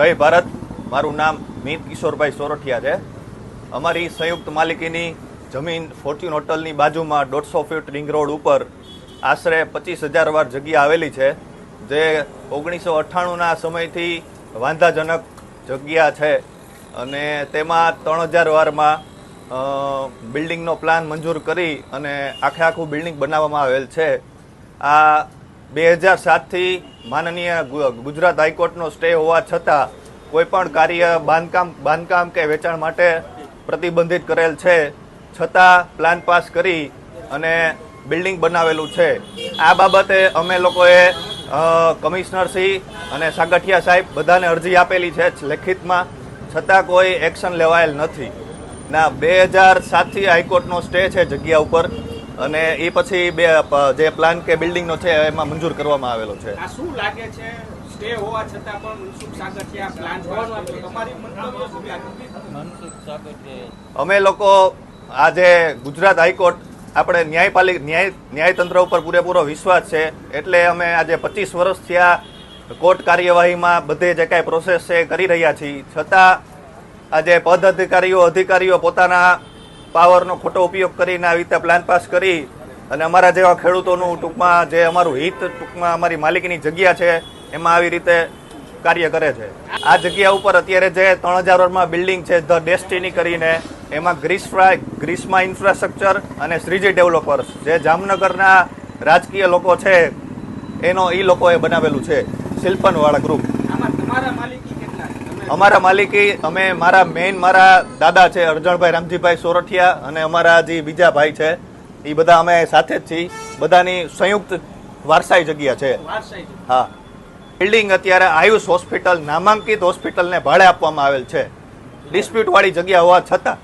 જય ભારત. મારું નામ મીત કિશોરભાઈ સોરઠિયા છે. અમારી સંયુક્ત માલિકીની જમીન ફોર્ચ્યુન હોટલની બાજુમાં દોઢસો ફીટ રિંગ રોડ ઉપર આશરે પચીસ હજાર વાર જગ્યા આવેલી છે, જે ઓગણીસો અઠ્ઠાણુંના સમયથી વાંધાજનક જગ્યા છે. અને તેમાં ત્રણ હજાર વારમાં બિલ્ડિંગનો પ્લાન મંજૂર કરી અને આખે આખું બિલ્ડિંગ બનાવવામાં આવેલ છે. આ બે હજાર સાતથી માનનીય ગુજરાત હાઈકોર્ટનો સ્ટે હોવા છતાં કોઈપણ કાર્ય બાંધકામ બાંધકામ કે વેચાણ માટે પ્રતિબંધિત કરેલ છે. છતાં પ્લાન પાસ કરી અને બિલ્ડિંગ બનાવેલું છે. આ બાબતે અમે લોકોએ કમિશનરશ્રી અને સાગઠિયા સાહેબ બધાને અરજી આપેલી છે લેખિતમાં. છતાં કોઈ એક્શન લેવાયેલ નથી. ના, બે હજાર સાતથી હાઈકોર્ટનો સ્ટે છે જગ્યા ઉપર. અને એ પછી બે જે પ્લાન કે બિલ્ડિંગનો છે એમાં મંજૂર કરવામાં આવેલો છે. આ શું લાગે છે? સ્ટે હોવા છતાં પણ મનસુખ સાગઠિયા પ્લાન તમારી મંતવ્ય શું લાગે? અમે લોકો આજે ગુજરાત હાઈકોર્ટ આપણે ન્યાયપાલિક ન્યાય ન્યાયતંત્ર ઉપર પૂરેપૂરો વિશ્વાસ છે. એટલે અમે આજે પચીસ વર્ષથી આ કોર્ટ કાર્યવાહીમાં બધે જે કાંઈ પ્રોસેસ છે એ કરી રહ્યા છીએ. છતાં આજે પદ અધિકારીઓ અધિકારીઓ પોતાના પાવરનો ખોટો ઉપયોગ કરીને આવી રીતે પ્લાન પાસ કરી અને અમારા જેવા ખેડૂતોનું ટૂંકમાં જે અમારું હિત ટૂંકમાં અમારી માલિકીની જગ્યા છે, એમાં આવી રીતે કાર્ય કરે છે. આ જગ્યા ઉપર અત્યારે જે ત્રણ હજાર વર્ષમાં બિલ્ડિંગ છે ધ ડેસ્ટિની કરીને, એમાં ગ્રીસ ફ્રાય ગ્રીસમાં ઇન્ફ્રાસ્ટ્રક્ચર અને શ્રીજી ડેવલપર્સ જે જામનગરના રાજકીય લોકો છે, એનો એ લોકોએ બનાવેલું છે, શિલ્પનવાળા ગ્રુપ તમારા માલિકી અમારા માલિકી અમે મારા મેઇન મારા દાદા છે અર્જણભાઈ રામજીભાઈ સોરઠિયા અને અમારા જે બીજા ભાઈ છે એ બધા અમે સાથે જ છીએ. બધાની સંયુક્ત વારસાઈ જગ્યા છે. હા. બિલ્ડિંગ અત્યારે આયુષ હોસ્પિટલ નામાંકિત હોસ્પિટલને ભાડે આપવામાં આવેલ છે. ડિસ્પ્યુટવાળી જગ્યા હોવા છતાં